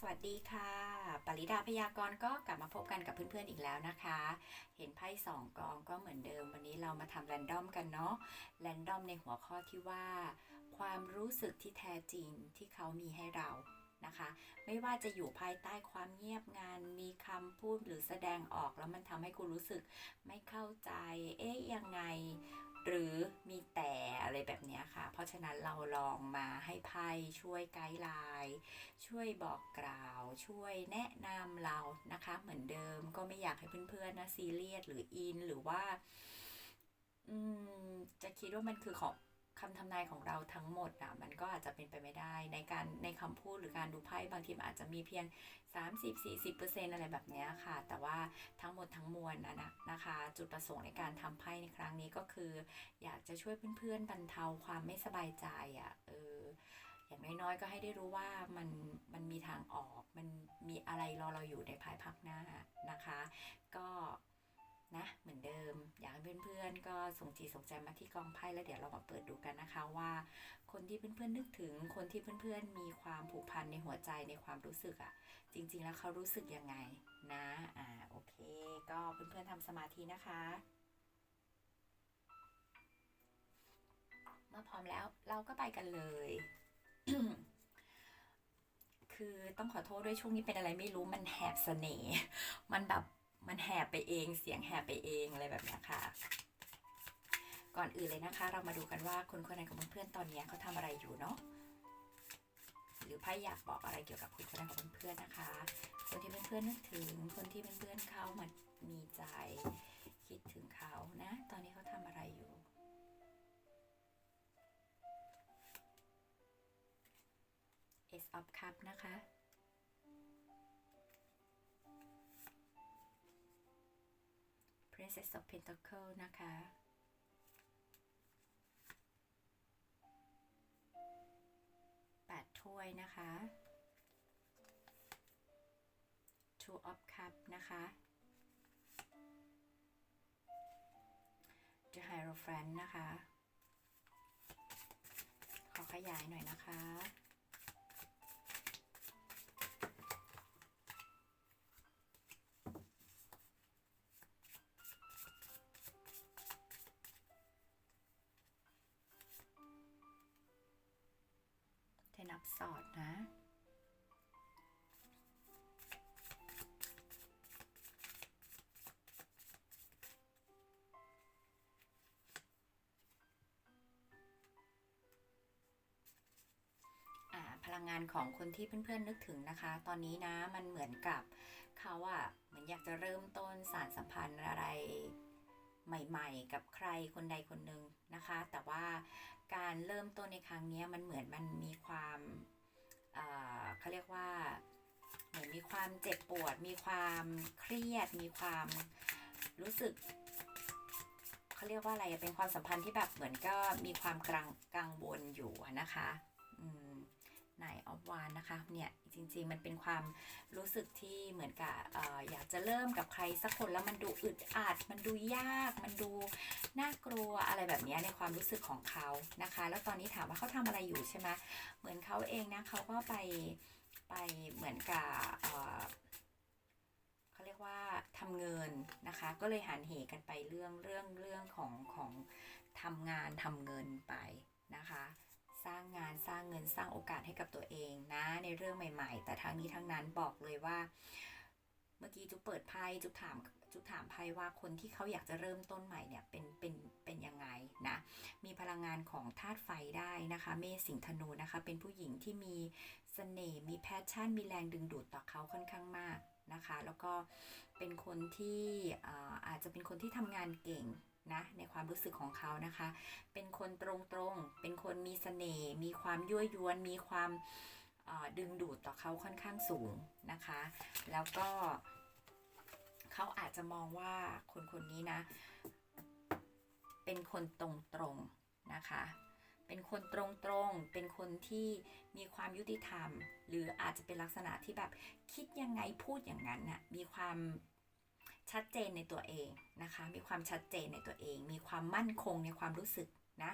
สวัสดีค่ะ ปริดาพยากรณ์ก็กลับมาพบกันกับเพื่อนๆอีกแล้วนะคะ เห็นไพ่สองกองก็เหมือนเดิม วันนี้เรามาทำแรนดอมกันเนาะ แรนดอมในหัวข้อที่ว่า ความรู้สึกที่แท้จริงที่เขามีให้เรานะคะ ไม่ว่าจะอยู่ภายใต้ความเงียบงาน มีคำพูดหรือแสดงออกแล้วมันทำให้คุณรู้สึกไม่เข้าใจ เอ๊ะยังไง หรือมีแต่อะไรแบบนี้ค่ะ เพราะฉะนั้นเราลองมาให้ไพ่ช่วยไกด์ไลน์ช่วยบอกกล่าว ช่วยแนะนำเรานะคะ เหมือนเดิมก็ไม่อยากให้เพื่อนๆนะซีเรียสหรืออินหรือว่าอืมจะคิดว่ามันคือของ คำทำนายของเราทั้งหมดอะมันก็อาจจะเป็นไปไม่ได้ ในการในคำพูดหรือการดูไพ่บางทีมันอาจจะมีเพียง 30-40%อะไรแบบนี้ค่ะ แต่ว่าทั้งหมดทั้งมวลนะนะคะ จุดประสงค์ในการทำไพ่ในครั้งนี้ก็คือ อยากจะช่วยเพื่อนๆบรรเทาความไม่สบายใจอะเอออย่างน้อยๆก็ให้ได้รู้ว่ามันมันมีทางออก มันมีอะไรรอเราอยู่ในภายภาคหน้านะคะ ก็ นะเหมือนเดิม อยากให้เพื่อนๆ ก็ส่งจีส่งใจมาที่กองไพ่แล้วเดี๋ยวเรามาเปิดดูกันนะคะว่า คนที่เพื่อนๆนึกถึง คนที่เพื่อนๆ มีความผูกพันในหัวใจในความรู้สึกอะ่ะ จริงๆแล้วเขารู้สึกยังไงนะอ่าโอเค ก็เพื่อนๆทำสมาธินะคะ เมื่อพร้อมแล้วเราก็ไปกันเลยคือต้องขอโทษด้วยช่วงนี้เป็นอะไรไม่รู้มันแหบเสน่ห์มันแบบ มันแหบไปเองเสียงแหบไปเองอะไรแบบนี้ค่ะ ก่อนอื่นเลยนะคะ เรามาดูกันว่าคนคนนั้นของเพื่อนๆตอนนี้เขาทำอะไรอยู่เนาะหรือไพ่อยากบอกอะไรเกี่ยวกับคนคนนั้นของเพื่อนๆนะคะ คนที่เพื่อนๆนึกถึง คนที่เพื่อนๆเขามันมีใจคิดถึงเขานะ ตอนนี้เขาทำอะไรอยู่ Ace of Cup นะคะ Princess of Pentacle นะคะ แปดถ้วยนะคะ Two of Cup นะคะ The Hierophant นะคะ ขอขยายหน่อยนะคะ สอดนะอ่าพลังงานของคนที่เพื่อนๆนึกถึงนะคะ ตอนนี้นะมันเหมือนกับเขาอะเหมือนอยากจะเริ่มต้นสารสัมพันธ์อะไร ใหม่ ๆ กับใครคนใดคนหนึ่งนะคะ แต่ว่าการเริ่มต้นในครั้งนี้มันเหมือนมันมีความเเขาเรียกว่าเหมือนมีความเจ็บปวด มีความเครียด มีความรู้สึกเขาเรียกว่าอะไรเป็นความสัมพันธ์ที่แบบเหมือนก็มีความกังกังวลอยู่นะคะ ไหนออฟวานนะคะเนี่ยจริงๆมันเป็นความรู้สึกที่เหมือนกับอออยากจะเริ่มกับใครสักคนแล้วมันดูอึดอัดมันดูยาก มันดูน่ากลัวอะไรแบบนี้ในความรู้สึกของเขานะคะ แล้วตอนนี้ถามว่าเขาทำอะไรอยู่ใช่ไหมเหมือนเขาเองนะเขาก็ไปไปเหมือนกับเเขาเรียกว่าทำเงินนะคะ ก็เลยหันเหกันไปเรื่องเรื่องเรื่องของของทำงานทำเงินไปนะคะ สร้างงานสร้างเงินสร้างโอกาสให้กับตัวเองนะในเรื่องใหม่ ๆ แต่ทั้งนี้ทั้งนั้นบอกเลยว่า เมื่อกี้จุ๊เปิดไพ่จุ๊ถามจุ๊ถามไพ่ว่าคนที่เขาอยากจะเริ่มต้นใหม่เนี่ยเป็นเป็นเป็นยังไงนะมีพลังงานของธาตุไฟได้นะคะ เมษสิงธนูนะคะ เป็นผู้หญิงที่มีเสน่ห์มีแพชชั่น มีแรงดึงดูดต่อเขาค่อนข้างมากนะคะ แล้วก็เป็นคนที่อาจจะเป็นคนที่ทำงานเก่ง นะในความรู้สึกของเขานะคะ เป็นคนตรงๆ เป็นคนมีเสน่ห์มีความยั่วยวน มีความดึงดูดต่อเขาค่อนข้างสูงนะคะ แล้วก็เขาอาจจะมองว่าคนคนนี้นะ เป็นคนตรงๆนะคะเป็นคนตรงๆ เป็นคนที่มีความยุติธรรม หรืออาจจะเป็นลักษณะที่แบบคิดยังไงพูดอย่างนั้นน่ะ มีความ ชัดเจนในตัวเองนะคะ มีความชัดเจนในตัวเอง มีความมั่นคงในความรู้สึกนะ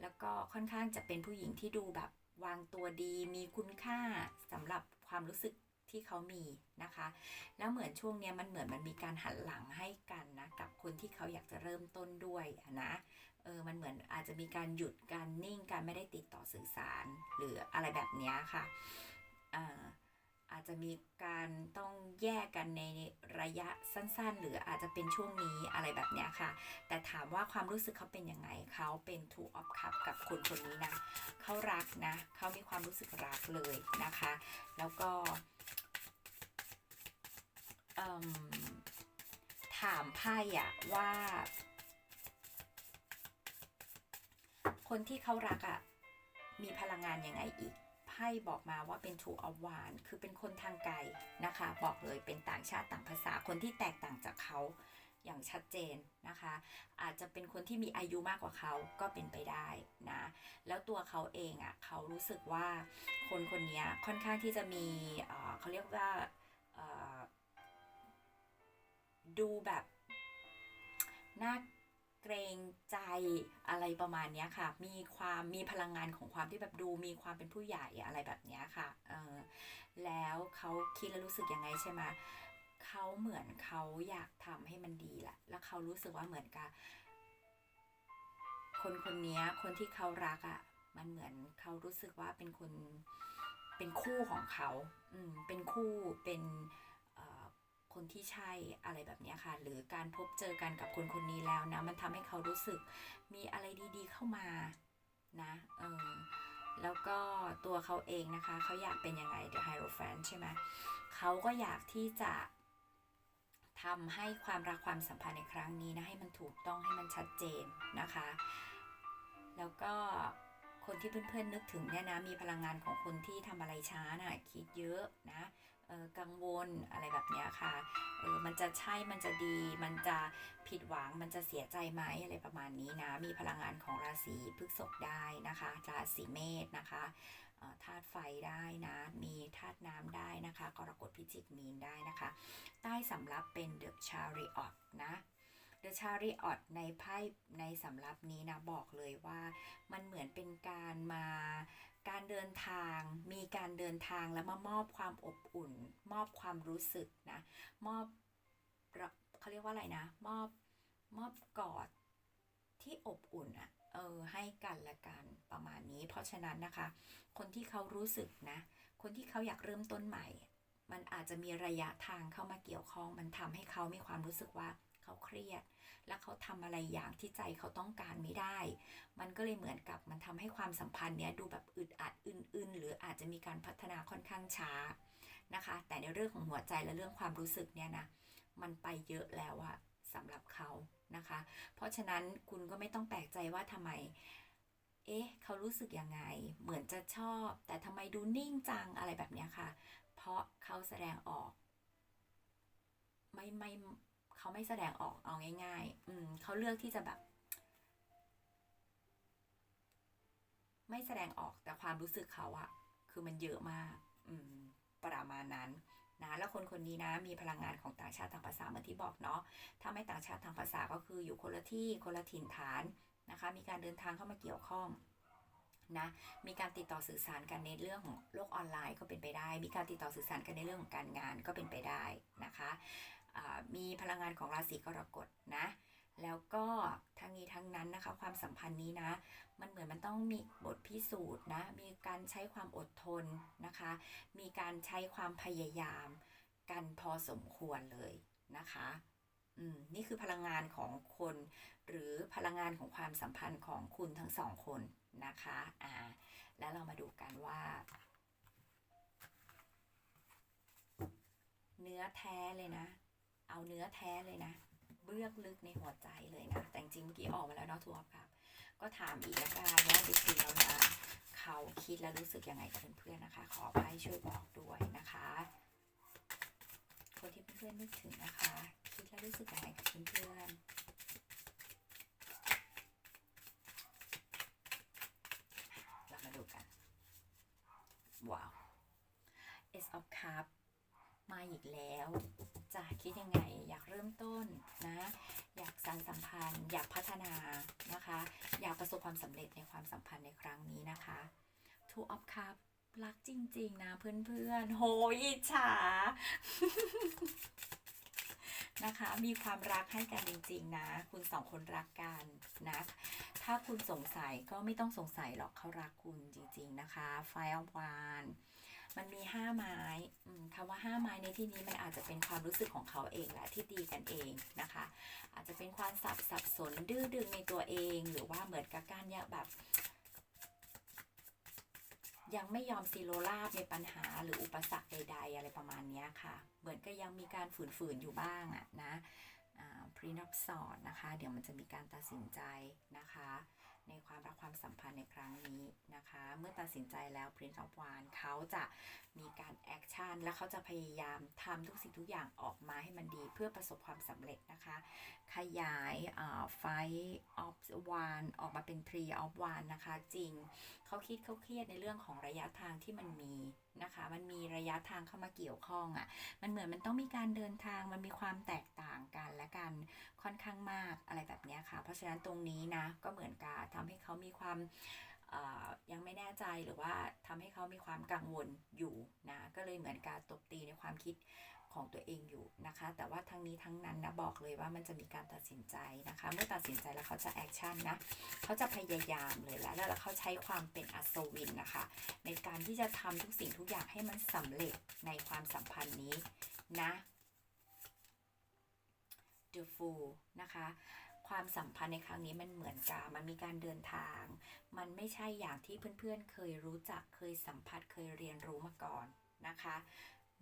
แล้วก็ค่อนข้างจะเป็นผู้หญิงที่ดูแบบวางตัวดี มีคุณค่าสำหรับความรู้สึกที่เขามีนะคะ แล้วเหมือนช่วงเนี้ยมันเหมือนมันมีการหันหลังให้กันนะกับคนที่เขาอยากจะเริ่มต้นด้วยนะเออมันเหมือนอาจจะมีการหยุดการนิ่งการไม่ได้ติดต่อสื่อสาร หรืออะไรแบบนี้ค่ะอ่า อาจจะมีการต้องแยกกันในระยะสั้นๆ หรืออาจจะเป็นช่วงนี้อะไรแบบเนี้ยค่ะ แต่ถามว่าความรู้สึกเขาเป็นยังไงเขาเป็น two of cup กับคนคนนี้นะเขารักนะเขามีความรู้สึกรักเลยนะคะ แล้วก็ถามไพ่อะว่า คนที่เขารักอะมีพลังงานยังไงอีก พ่บอกมาว่าเป็น two of w a n d คือเป็นคนทางไกลนะคะ บอกเลยเป็นต่างชาติต่างภาษาคนที่แตกต่างจากเขาอย่างชัดเจนนะคะ อาจจะเป็นคนที่มีอายุมากกว่าเขาก็เป็นไปได้นะ แล้วตัวเขาเองอะ่ะเขารู้สึกว่าคนคนนี้ค่อนข้างที่จะมีเเขาเรียกว่าดูแบบน่า เกรงใจอะไรประมาณนี้ค่ะ มีความมีพลังงานของความที่แบบดูมีความเป็นผู้ใหญ่อะไรแบบนี้ค่ะเออแล้วเขาคิดแล้วรู้สึกยังไงใช่ไหมเขาเหมือนเขาอยากทำให้มันดีแหละ แล้วเขารู้สึกว่าเหมือนกับ คนคนนี้คนที่เขารักอะ่ะ มันเหมือนเขารู้สึกว่าเป็นคนเป็นคู่ของเขา อืม เป็นคู่เป็น คนที่ใช่อะไรแบบนี้ค่ะ หรือการพบเจอกันกับคนคนนี้แล้วนะ มันทำให้เขารู้สึกมีอะไรดีๆเข้ามานะเออแล้วก็ตัวเขาเองนะคะ เขาอยากเป็นยังไง The Hierophant ใช่ไหมเขาก็อยากที่จะทำให้ความรักความสัมพันธ์ในครั้งนี้นะ ให้มันถูกต้องให้มันชัดเจนนะคะ แล้วก็คนที่เพื่อนๆนึกถึงเนี่ยนะ มีพลังงานของคนที่ทำอะไรช้าน่ะคิดเยอะนะ กังวลอะไรแบบนี้ค่ะเออมันจะใช่มันจะดี มันจะผิดหวังมันจะเสียใจไหมอะไรประมาณนี้นะ มีพลังงานของราศีพฤษภได้นะคะ ราศีเมษนะคะธาตุไฟได้นะ มีธาตุน้ำได้นะคะ กรกฎพิจิกมีนได้นะคะ ใต้สำรับเป็น The Chariot นะ The Chariot ในไพ่ในสำรับนี้นะ บอกเลยว่ามันเหมือนเป็นการมา การเดินทางมีการเดินทางแล้วมามอบความอบอุ่น มอบความรู้สึกนะ มอบเขาเรียกว่าอะไรนะ มอบมอบกอดที่อบอุ่นอะเออให้กันและกันประมาณนี้ เพราะฉะนั้นนะคะ คนที่เขารู้สึกนะ คนที่เขาอยากเริ่มต้นใหม่ มันอาจจะมีระยะทางเข้ามาเกี่ยวข้อง มันทำให้เขามีความรู้สึกว่าเขาเครียด และเขาทำอะไรอย่างที่ใจเขาต้องการไม่ได้ มันก็เลยเหมือนกับมันทำให้ความสัมพันธ์เนี้ยดูแบบอึดอัดอึนๆ หรืออาจจะมีการพัฒนาค่อนข้างช้านะคะ แต่ในเรื่องของหัวใจและเรื่องความรู้สึกเนี่ยนะมันไปเยอะแล้วอะสำหรับเขานะคะ เพราะฉะนั้นคุณก็ไม่ต้องแปลกใจว่าทำไม เอ๊ะ เขารู้สึกยังไง เหมือนจะชอบ แต่ทำไมดูนิ่งจังอะไรแบบเนี้ยค่ะ เพราะเขาแสดงออก ไม่ไม่ เขาไม่แสดงออกเอาง่าย ๆ อืมเขาเลือกที่จะแบบ ไม่แสดงออกแต่ความรู้สึกเขาอะคือมันเยอะมาก อืม ประมาณนั้นนะแล้วคนคนนี้นะมีพลังงานของต่างชาติทางภาษาเหมือนที่บอกเนาะถ้าไม่ต่างชาติทางภาษาก็คืออยู่คนละที่คนละถิ่นฐานนะคะ มีการเดินทางเข้ามาเกี่ยวข้องนะมีการติดต่อสื่อสารกันในเรื่องของโลกออนไลน์ก็เป็นไปได้ มีการติดต่อสื่อสารกันในเรื่องของการงานก็เป็นไปได้นะคะ มีพลังงานของราศีกรกฎนะ แล้วก็ทั้งนี้ทั้งนั้นนะคะ ความสัมพันธ์นี้นะ มันเหมือนมันต้องมีบทพิสูจน์นะ มีการใช้ความอดทนนะคะ มีการใช้ความพยายามกันพอสมควรเลยนะคะอืมนี่คือพลังงานของคน หรือพลังงานของความสัมพันธ์ของคุณทั้งสองคนนะคะอ่าแล้วเรามาดูกันว่า เนื้อแท้เลยนะ เอาเนื้อแท้เลยนะ เบื้องลึกในหัวใจเลยนะ แต่จริงเมื่อกี้ออกมาแล้วเนาะทัวร์ครับ ก็ถามอีกละกันว่าจริงๆแล้วนะเขาคิดและรู้สึกยังไงกับเพื่อนๆนะคะ ขอให้ช่วยบอกด้วยนะคะ คนที่เพื่อนๆนึกถึงนะคะ คิดและรู้สึกยังไงกับเพื่อนๆมาดูกัน ว้าว S of Cup มาอีกแล้ว จะคิดยังไง อยากเริ่มต้นนะ อยากสานสัมพันธ์ อยากพัฒนานะคะ อยากประสบความสำเร็จในความสัมพันธ์ในครั้งนี้นะคะ Two of Cup รักจริง ๆ นะเพื่อนๆ โหยอิจฉา นะคะ มีความรักให้กันจริง ๆ นะ คุณสองคนรักกันนะ ถ้าคุณสงสัยก็ไม่ต้องสงสัยหรอกเขารักคุณจริง ๆ นะคะ ไฟอวาน มันมีห้าไม้คำว่าห้าไม้ในที่นี้มันอาจจะเป็นความรู้สึกของเขาเองแหละที่ตีกันเองนะคะ อาจจะเป็นความสับสับสนดื้อดึงในตัวเอง หรือว่าเหมือนกับการเนี่ยแบบ ยังไม่ยอมซีโรราบในปัญหาหรืออุปสรรคใด ๆ อะไรประมาณนี้ค่ะ เหมือนก็ยังมีการฝืนๆอยู่บ้างอะนะพรีนับสอนนะคะ เดี๋ยวมันจะมีการตัดสินใจนะคะ ในความรักความสัมพันธ์ในครั้งนี้นะคะ เมื่อตัดสินใจแล้ว Prince of w a n เขาจะมีการแอคชั่นและเขาจะพยายามทำทุกสิ่งทุกอย่างออกมาให้มันดีเพื่อประสบความสำเร็จนะคะ ขยายไฟออฟวานออกมาเป็น tree of one นะคะ จริง เขาคิดเขาเครียดในเรื่องของระยะทางที่มันมี นะคะ มันมีระยะทางเข้ามาเกี่ยวข้องอะ่ะ มันเหมือนมันต้องมีการเดินทาง มันมีความแตกต่างกันและกันค่อนข้างมากอะไรแบบนี้ค่ะ เพราะฉะนั้นตรงนี้นะก็เหมือนกับทำให้เขามีความยังไม่แน่ใจหรือว่าทำให้เขามีความกังวลอยู่นะ ก็เลยเหมือนการตบตีในความคิด ของตัวเองอยู่นะคะ แต่ว่าทั้งนี้ทั้งนั้นนะบอกเลยว่ามันจะมีการตัดสินใจนะคะ เมื่อตัดสินใจแล้วเขาจะแอคชั่นนะเขาจะพยายามเลยแล้วแล้วเขาใช้ความเป็นอัศวินนะคะ ในการที่จะทำทุกสิ่งทุกอย่างให้มันสำเร็จในความสัมพันธ์นี้นะ The Fool นะคะความสัมพันธ์ในครั้งนี้มันเหมือนกับมันมีการเดินทาง มันไม่ใช่อย่างที่เพื่อนๆเคยรู้จักเคยสัมผัสเคยเรียนรู้มาก่อนนะคะ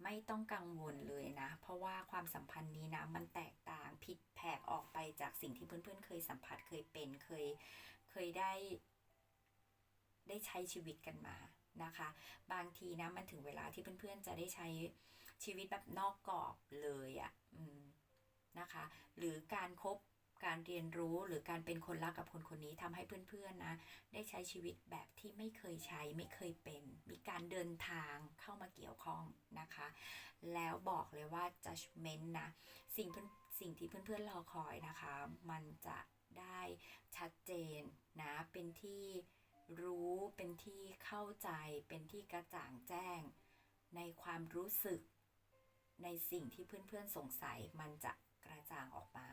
ไม่ต้องกังวลเลยนะ เพราะว่าความสัมพันธ์นี้นะ มันแตกต่างผิดแผกออกไปจากสิ่งที่เพื่อนๆ เคยสัมผัสเคยเป็นเคยเคยได้ ได้ใช้ชีวิตกันมานะคะ บางทีนะมันถึงเวลาที่เพื่อนๆ จะได้ใช้ชีวิตแบบนอกกรอบเลยอะ่ะนะคะ หรือการครบ การเรียนรู้หรือการเป็นคนรักกับคนคนนี้ทำให้เพื่อนๆนะ ได้ใช้ชีวิตแบบที่ไม่เคยใช้ไม่เคยเป็น มีการเดินทางเข้ามาเกี่ยวข้องนะคะ แล้วบอกเลยว่า judgment นะสิ่งเพื่อนสิ่งที่เพื่อนๆรอคอยนะคะ มันจะได้ชัดเจนนะเป็นที่รู้เป็นที่เข้าใจเป็นที่กระจ่างแจ้ง ในความรู้สึกในสิ่งที่เพื่อนๆสงสัยมันจะกระจ่างออกมา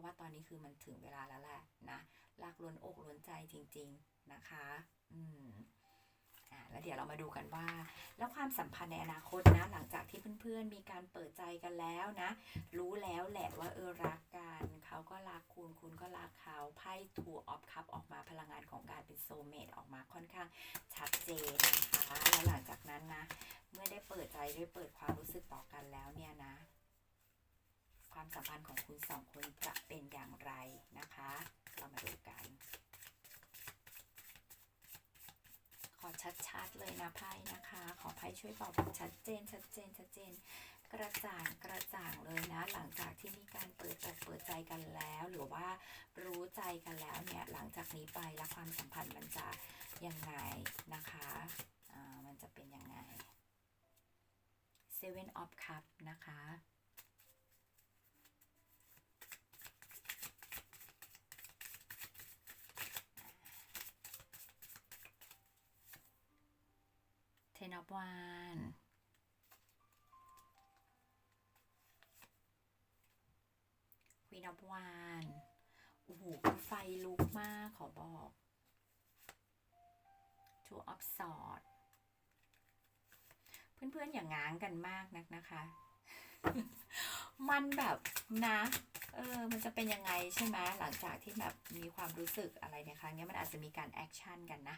ราะว่าตอนนี้คือมันถึงเวลาแล้วแหละนะลากล้นอกล้นใจจริง ๆนะคะ อืมอ่าแล้วเดี๋ยวเรามาดูกันว่า แล้วความสัมพันธ์ในอนาคตนะ หลังจากที่เพื่อนๆ มีการเปิดใจกันแล้วนะ รู้แล้วแหละว่าเออรักกันเขาก็รักคุณคุณก็รักเขาไพ่ทูออฟคัพออกมาพลังงานของการเป็นโซเมตออกมาค่อนข้างชัดเจนนะคะแล้วหลังจากนั้นนะ เมื่อได้เปิดใจได้เปิดความรู้สึกต่อกันแล้วเนี่ยนะ ความสัมพันธ์ของคุณสองคนจะเป็นอย่างไรนะคะ เรามาดูกัน ขอชัดๆเลยนะไพ่นะคะ ขอไพ่ช่วยบอกแบบชัดเจน ชัดเจน ชัดเจน กระจ่างกระจ่างเลยนะ หลังจากที่มีการเปิดอกเปิดใจกันแล้ว หรือว่ารู้ใจกันแล้วเนี่ยหลังจากนี้ไปแล้วความสัมพันธ์มันจะยังไงนะคะอ่ามันจะเป็นยังไง Seven of Cup นะคะ Ten of Wands Queen of Wands โอ้โหไฟลุกมากขอบอก Two of sword เพื่อนๆอย่างง้างกันมากนักนะคะ มันแบบนะเออ มันจะเป็นยังไงใช่ไหมหลังจากที่แบบมีความรู้สึกอะไรในครั้งนี้มันอาจจะมีการแอคชั่นกันนะ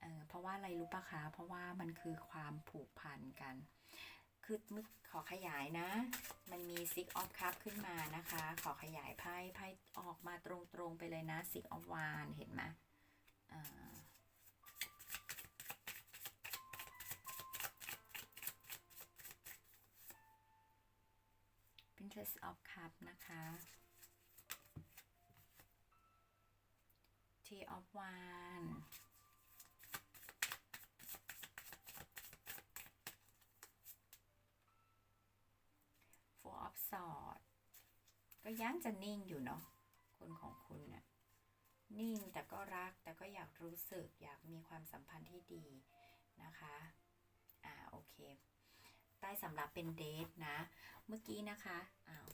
เเพราะว่าอะไรรู้ปะคะ เพราะว่ามันคือความผูกพันกัน คือมึกขอขยายนะ มันมี Six of Cup ขึ้นมานะคะ ขอขยายไพ่ไพ่ออกมาตรงๆไปเลยนะ Six of wand เห็นไหมอ่า Princess of Cup นะคะ T of Wands Four of Swords ก็ยังจะนิ่งอยู่เนาะคนของคุณน่ะนิ่งแต่ก็รักแต่ก็อยากรู้สึกอยากมีความสัมพันธ์ที่ดีนะคะ อ่าโอเค ใต้สำหรับเป็นเดทนะ เมื่อกี้นะคะอ้าว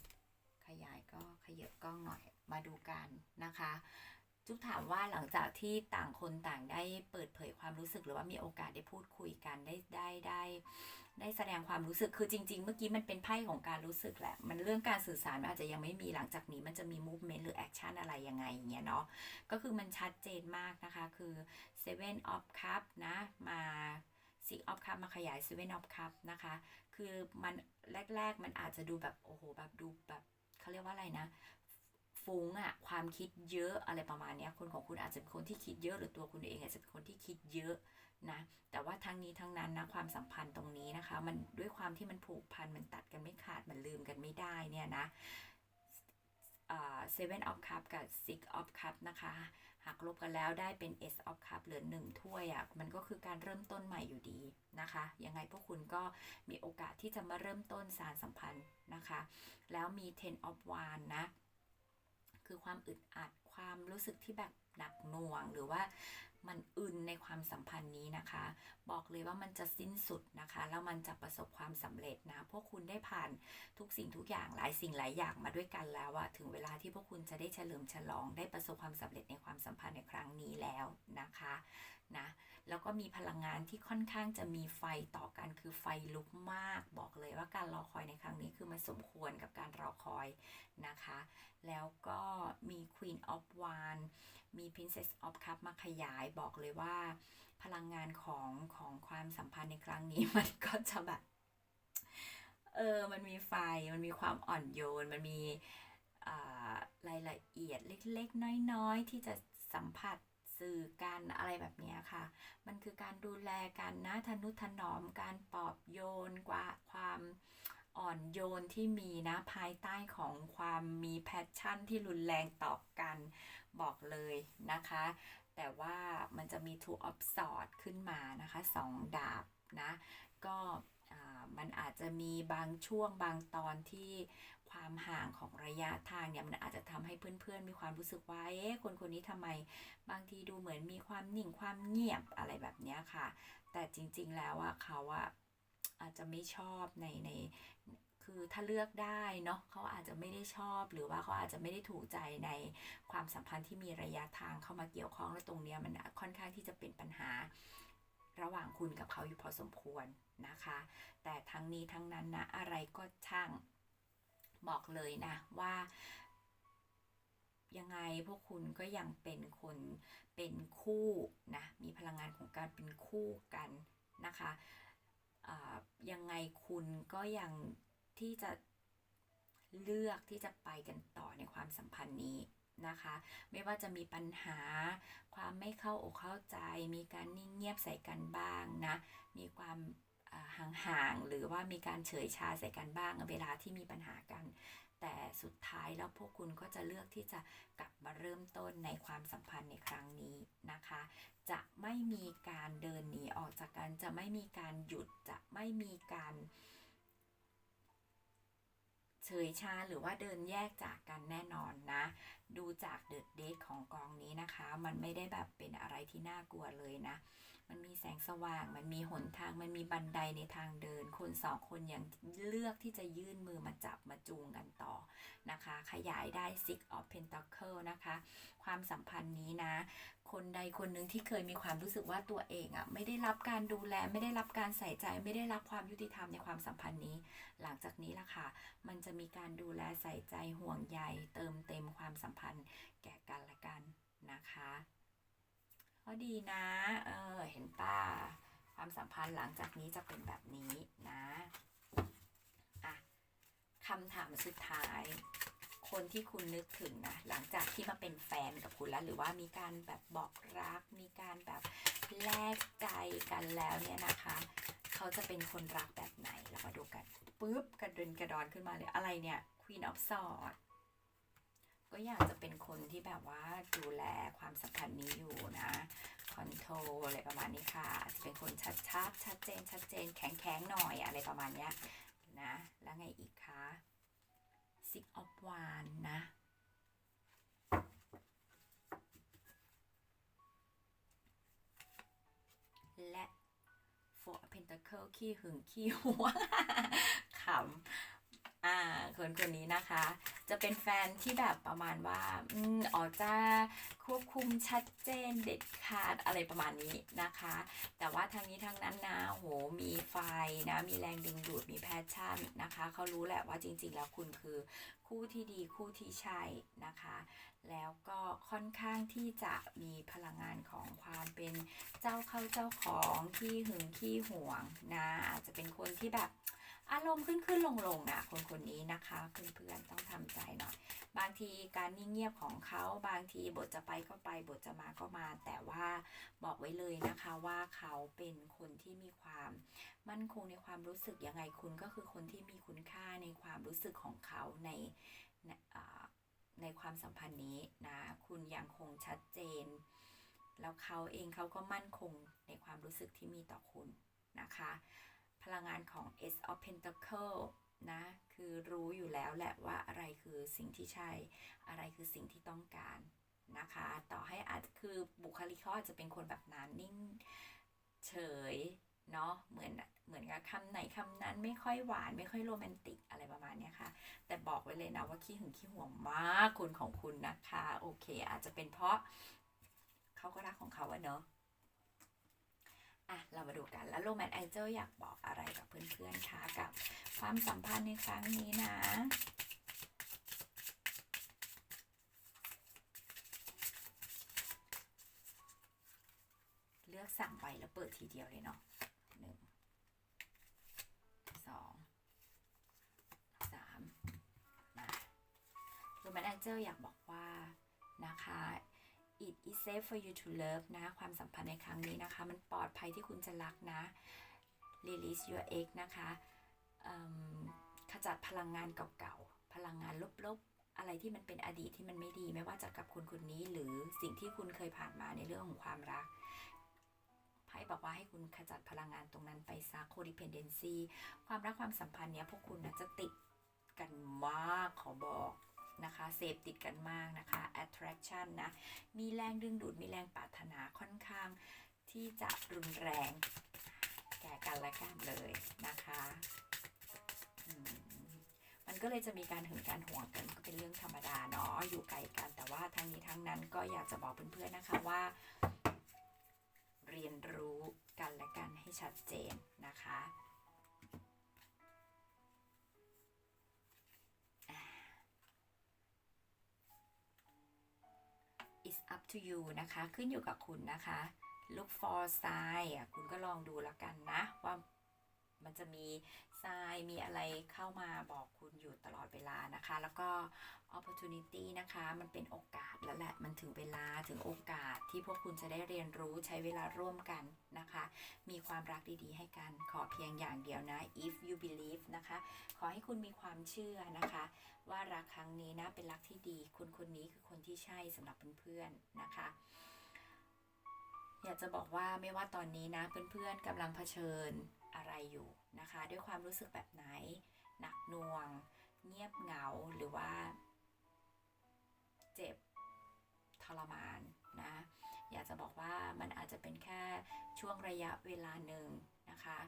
ขยายก็ขยับกล้องหน่อยมาดูกันนะคะจุ๊บถามว่าหลังจากที่ต่างคนต่างได้เปิดเผยความรู้สึกหรือว่ามีโอกาสได้พูดคุยกันได้ได้ได้ ได้แสดงความรู้สึกคือจริง ๆ เมื่อกี้มันเป็นไพ่ของการรู้สึกแหละ มันเรื่องการสื่อสารมันอาจจะยังไม่มีหลังจากนี้มันจะมี movement หรือ action อะไรยังไงอย่างเงี้ยเนาะก็คือมันชัดเจนมากนะคะ คือ seven of cup นะมา six of cup มาขยาย seven of cup นะคะ คือมันแรก ๆ มันอาจจะดูแบบ โอ้โห แบบดูแบบเขาเรียกว่าอะไรนะ ฟุ้งอะความคิดเยอะอะไรประมาณเนี้ยคนของคุณอาจจะเป็นคนที่คิดเยอะหรือตัวคุณเองอาจจะเป็นคนที่คิดเยอะนะแต่ว่าทั้งนี้ทั้งนั้นนะความสัมพันธ์ตรงนี้นะคะ มันด้วยความที่มันผูกพันมันตัดกันไม่ขาดมันลืมกันไม่ได้เนี่ยนะเซเว่นออฟคัพกับซิกออฟคัพนะคะหักลบกันแล้วได้เป็น S of Cup เหลือหนึ่งถ้วยอะ่ะมันก็คือการเริ่มต้นใหม่อยู่ดีนะคะ ยังไงพวกคุณก็มีโอกาสที่จะมาเริ่มต้นสารสัมพันธ์นะคะ แล้วมี Ten of w a n d นะ คือความอึดอัดความรู้สึกที่แบบหนักหน่วงหรือว่ามันอึนในความสัมพันธ์นี้นะคะ บอกเลยว่ามันจะสิ้นสุดนะคะ แล้วมันจะประสบความสำเร็จนะ พวกคุณได้ผ่านทุกสิ่งทุกอย่างหลายสิ่งหลายอย่างมาด้วยกันแล้วอะถึงเวลาที่พวกคุณจะได้เฉลิมฉลองได้ประสบความสำเร็จในความสัมพันธ์ในครั้งนี้แล้วนะคะ ก็มีพลังงานที่ค่อนข้างจะมีไฟต่อกันคือไฟลุกมาก บอกเลยว่าการรอคอยในครั้งนี้คือมันสมควรกับการรอคอยนะคะ แล้วก็มี Queen of Wands มี Princess of Cup มาขยายบอกเลยว่า พลังงานของของความสัมพันธ์ในครั้งนี้มันก็จะแบบเออ มันมีไฟ มันมีความอ่อนโยน มันมีรายละเอียดเล็กๆ น้อยๆ ที่จะสัมผัส สื่อกันอะไรแบบนี้ค่ะ มันคือการดูแลกันนะทนุถนอมการปลอบโยนกว่าความอ่อนโยนที่มีนะภายใต้ของความมีแพชชั่นที่รุนแรงต่อกันบอกเลยนะคะ แต่ว่ามันจะมี two of swords ขึ้นมานะคะสองดาบนะ ก็ มันอาจจะมีบางช่วงบางตอนที่ความห่างของระยะทางเนี่ยมันอาจจะทำให้เพื่อนๆ มีความรู้สึกว่าเอ๊ะคนคนนี้ทำไมบางทีดูเหมือนมีความนิ่งความเงียบอะไรแบบนี้ค่ะ แต่จริงๆแล้วอะเขาอะอาจจะไม่ชอบในในคือถ้าเลือกได้เนาะเขาอาจจะไม่ได้ชอบ หรือว่าเขาอาจจะไม่ได้ถูกใจในความสัมพันธ์ที่มีระยะทางเข้ามาเกี่ยวข้องและตรงเนี้ยมันค่อนข้างที่จะเป็นปัญหาระหว่างคุณกับเขาอยู่พอสมควร นะคะ แต่ทั้งนี้ทั้งนั้นนะอะไรก็ช่างบอกเลยนะว่ายังไงพวกคุณก็ยังเป็นคนเป็นคู่นะมีพลังงานของการเป็นคู่กันนะคะยังไงคุณก็ยังที่จะเลือกที่จะไปกันต่อในความสัมพันธ์นี้นะคะ ไม่ว่าจะมีปัญหา ความไม่เข้าอกเข้าใจ มีการนิ่งเงียบใส่กันบ้างนะ มีความ ห่างๆหรือว่ามีการเฉยชาใส่กันบ้างเวลาที่มีปัญหากัน แต่สุดท้ายแล้วพวกคุณก็จะเลือกที่จะกลับมาเริ่มต้นในความสัมพันธ์ในครั้งนี้นะคะ จะไม่มีการเดินหนีออกจากกันจะไม่มีการหยุดจะไม่มีการเฉยชาหรือว่าเดินแยกจากกันแน่นอนนะ ดูจากเดอะเดทของกองนี้นะคะ มันไม่ได้แบบเป็นอะไรที่น่ากลัวเลยนะ มันมีแสงสว่าง มันมีหนทาง มันมีบันไดในทางเดิน คนสองคนยังเลือกที่จะยื่นมือมาจับมาจูงกันต่อนะคะ ขยายได้ Six of Pentacle นะคะ ความสัมพันธ์นี้นะ คนใดคนหนึ่งที่เคยมีความรู้สึกว่าตัวเองอะ่ะไม่ได้รับการดูแล ไม่ได้รับการใส่ใจ ไม่ได้รับความยุติธรรมในความสัมพันธ์นี้ หลังจากนี้ล่ะค่ะ มันจะมีการดูแลใส่ใจห่วงใยเติมเต็มความสัมพันธ์แก่กันและกันนะคะ ก็ดีนะเออเห็นป้าความสัมพันธ์หลังจากนี้จะเป็นแบบนี้นะอะคำถามสุดท้าย คนที่คุณนึกถึงนะหลังจากที่มาเป็นแฟนกับคุณแล้ว หรือว่ามีการแบบบอกรัก มีการแบบแลกใจกันแล้วเนี่ยนะคะเขาจะเป็นคนรักแบบไหนเรามาดูกันปุ๊บกระเด็นกระดอนขึ้นมาเลยอะไรเนี่ย Queen of Swords ก็อยากจะเป็นคนที่แบบว่าดูแลความสัมพันธ์นี้อยู่นะคอนโทรลอะไรประมาณนี้ค่ะจะเป็นคนชัดชัดชัดเจนชัดเจนแข็งแข็งหน่อยอะไรประมาณนี้นะแล้วไงอีกคะ Six of Wands นะและ Four of Pentacle ขี้หึงขี้หัวขำ อ่าคนคนนี้นะคะ จะเป็นแฟนที่แบบประมาณว่าอืมออจะควบคุมชัดเจนเด็ดขาดอะไรประมาณนี้นะคะ แต่ว่าทางนี้ทางนั้นนะโหมีไฟนะมีแรงดึงดูดมีแพชชั่นนะคะเขารู้แหละว่าจริง ๆ แล้วคุณคือคู่ที่ดีคู่ที่ใช่นะคะ แล้วก็ค่อนข้างที่จะมีพลังงานของความเป็นเจ้าเข้าเจ้าของขี้หึงขี้หวงนะอาจจะเป็นคนที่แบบ อารมณ์ขึ้นขึ้นลงลงๆนะคนคนนี้นะคะเพื่อนๆต้องทำใจหน่อยบางทีการนิ่งเงียบของเขาบางทีบทจะไปก็ไปบทจะมาก็มา แต่ว่าบอกไว้เลยนะคะว่าเขาเป็นคนที่มีความมั่นคงในความรู้สึกยังไงคุณก็คือคนที่มีคุณค่าในความรู้สึกของเขาในในความสัมพันธ์นี้นะคุณยังคงชัดเจน แล้วเขาเองเขาก็มั่นคงในความรู้สึกที่มีต่อคุณนะคะ พลังงานของ S of Pentacle นะ คือรู้อยู่แล้วแหละว่าอะไรคือสิ่งที่ใช่ อะไรคือสิ่งที่ต้องการนะคะ ต่อให้อาจคือบุคลิกเขาอาจจะเป็นคนแบบนั้นนิ่งเฉยเนาะเหมือนเหมือนกับคำไหนคำนั้นไม่ค่อยหวานไม่ค่อยโรแมนติกอะไรประมาณนี้ค่ะ แต่บอกไว้เลยนะว่าขี้หึงขี้ห่วงมากคุณของคุณนะคะ โอเค อาจจะเป็นเพราะเขาก็รักของเขาอะเนอะ อะ เรามาดูกันแล้วโรแมนไอเจลอยากบอกอะไรกับเพื่อนๆคะกับความสัมพันธ์ในครั้งนี้นะเลือกสั่งไปแล้วเปิดทีเดียวเลยเนาะหนึ่งสองสามมาโรแมนไอเจลอยากบอกว่านะคะ it is safe for you to love นะ ความสัมพันธ์ในครั้งนี้นะคะ มันปลอดภัยที่คุณจะรักนะ release your ex นะคะขจัดพลังงานเก่าๆ พลังงานลบๆ อะไรที่มันเป็นอดีตที่มันไม่ดี ไม่ว่าจะกับคนคนนี้หรือสิ่งที่คุณเคยผ่านมาในเรื่องของความรักไพ่บอกว่าให้คุณขจัดพลังงานตรงนั้นไปซะ codependency ความรักความสัมพันธ์เนี้ยพวกคุณนะจะติดกันมากขอบอก นะคะเสพติดกันมากนะคะ attraction นะ มีแรงดึงดูด มีแรงปรารถนาค่อนข้างที่จะรุนแรงแก่กันและกันเลยนะคะมันก็เลยจะมีการหึงการหวงกันก็เป็นเรื่องธรรมดาเนาะอยู่ไกลกัน แต่ว่าทั้งนี้ทั้งนั้นก็อยากจะบอกเพื่อนๆนะคะว่า เรียนรู้กันและกันให้ชัดเจนนะคะ up to you นะคะ ขึ้นอยู่กับคุณนะคะ look for sign คุณก็ลองดูแล้วกันนะว่า มันจะมีทรายมีอะไรเข้ามาบอกคุณอยู่ตลอดเวลานะคะ แล้วก็ opportunity นะคะ มันเป็นโอกาสแล้วแหละ มันถึงเวลาถึงโอกาสที่พวกคุณจะได้เรียนรู้ใช้เวลาร่วมกันนะคะ มีความรักดีๆ ให้กันขอเพียงอย่างเดียวนะ if you believe นะคะ ขอให้คุณมีความเชื่อนะคะ ว่ารักครั้งนี้นะเป็นรักที่ดีคนคนนี้คือคนที่ใช่สำหรับเพื่อนๆนะคะอยากจะบอกว่าไม่ว่าตอนนี้นะเพื่อนๆกำลังเผชิญอะไรอยู่ นะคะ ด้วยความรู้สึกแบบไหน หนักหน่วง เงียบเหงาหรือว่า เจ็บทรมานนะ อยากจะบอกว่ามันอาจจะเป็นแค่ช่วงระยะเวลาหนึ่งนะคะ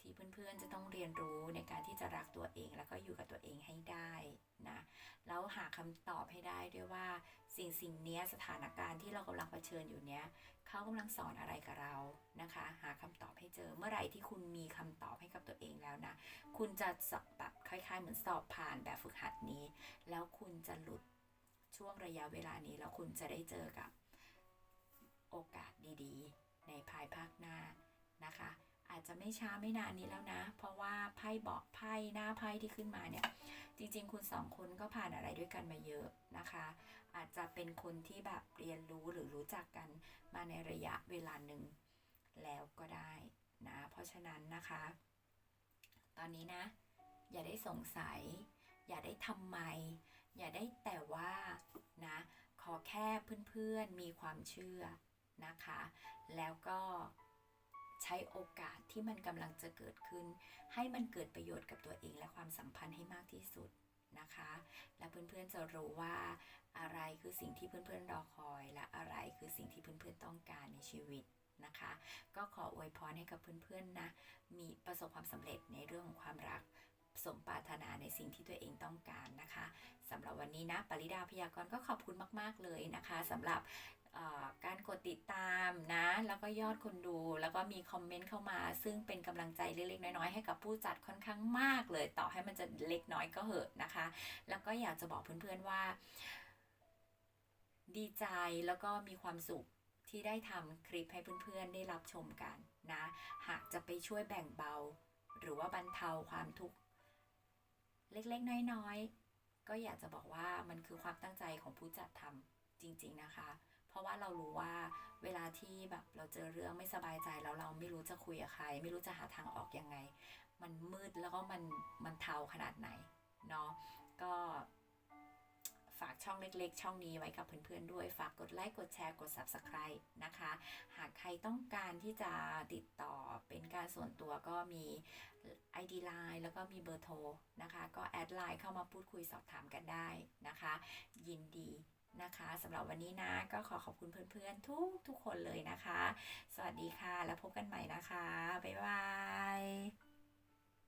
ที่เพื่อนๆจะต้องเรียนรู้ในการที่จะรักตัวเอง แล้วก็อยู่กับตัวเองให้ได้ หาคำตอบให้ได้ด้วยว่าสิ่งสิ่งนี้สถานการณ์ที่เรากำลังเผชิญอยู่เนี้ยเขากำลังสอนอะไรกับเรานะคะ หาคำตอบให้เจอเมื่อไหร่ที่คุณมีคำตอบให้กับตัวเองแล้วนะคุณจะสอบแบบคล้ายๆ เหมือนสอบผ่านแบบฝึกหัดนี้ แล้วคุณจะหลุดช่วงระยะเวลานี้ แล้วคุณจะได้เจอกับโอกาสดีๆ ในภายภาคหน้านะคะ อาจจะไม่ช้าไม่นานนี้แล้วนะ เพราะว่าไพ่บอกไพ่หน้าไพ่ที่ขึ้นมาเนี่ย จริงๆ คุณสองคนก็ผ่านอะไรด้วยกันมาเยอะนะคะ อาจจะเป็นคนที่แบบเรียนรู้หรือรู้จักกันมาในระยะเวลาหนึ่งแล้วก็ได้นะ เพราะฉะนั้นนะคะ ตอนนี้นะ อย่าได้สงสัย อย่าได้ทำไม อย่าได้แต่ว่านะ ขอแค่เพื่อนๆมีความเชื่อนะคะ แล้วก็ ใช้โอกาสที่มันกำลังจะเกิดขึ้น ให้มันเกิดประโยชน์กับตัวเองและความสัมพันธ์ให้มากที่สุดนะคะ และเพื่อนๆจะรู้ว่าอะไรคือสิ่งที่เพื่อนๆรอคอย และอะไรคือสิ่งที่เพื่อนๆต้องการในชีวิตนะคะ ก็ขออวยพรให้กับเพื่อนๆนะ มีประสบความสำเร็จในเรื่องของความรักสมปรารถนาในสิ่งที่ตัวเองต้องการนะคะสำหรับวันนี้นะ ปริดาพยากรณ์ก็ขอบคุณมาก ๆ เลยนะคะสำหรับ การกดติดตามนะ แล้วก็ยอดคนดู แล้วก็มีคอมเมนต์เข้ามา ซึ่งเป็นกำลังใจเล็กๆน้อยๆให้กับผู้จัดค่อนข้างมากเลย ต่อให้มันจะเล็กน้อยก็เหอะนะคะ แล้วก็อยากจะบอกเพื่อนๆว่า ดีใจแล้วก็มีความสุขที่ได้ทำคลิปให้เพื่อนๆได้รับชมกันนะ หากจะไปช่วยแบ่งเบา หรือว่าบรรเทาความทุกข์เล็กๆน้อยๆก็อยากจะบอกว่ามันคือความตั้งใจของผู้จัดทำจริง ๆนะคะ เพราะว่าเรารู้ว่าเวลาที่แบบเราเจอเรื่องไม่สบายใจแล้วเราไม่รู้จะคุยกับใคร ไม่รู้จะหาทางออกยังไง มันมืดแล้วก็มันมันเทาขนาดไหนเนาะก็ฝากช่องเล็กๆ ช่องนี้ไว้กับเพื่อนๆด้วย ฝากกดไลค์กดแชร์กด Subscribe นะคะ หากใครต้องการที่จะติดต่อเป็นการส่วนตัวก็มี ID Line แล้วก็มีเบอร์โทรนะคะ ก็แอดไลน์เข้ามาพูดคุยสอบถามกันได้นะคะ ยินดี นะคะสำหรับวันนี้นะ ก็ขอขอบคุณเพื่อนๆ ทุกทุกคนเลยนะคะ สวัสดีค่ะ แล้วพบกันใหม่นะคะ บ๊ายบาย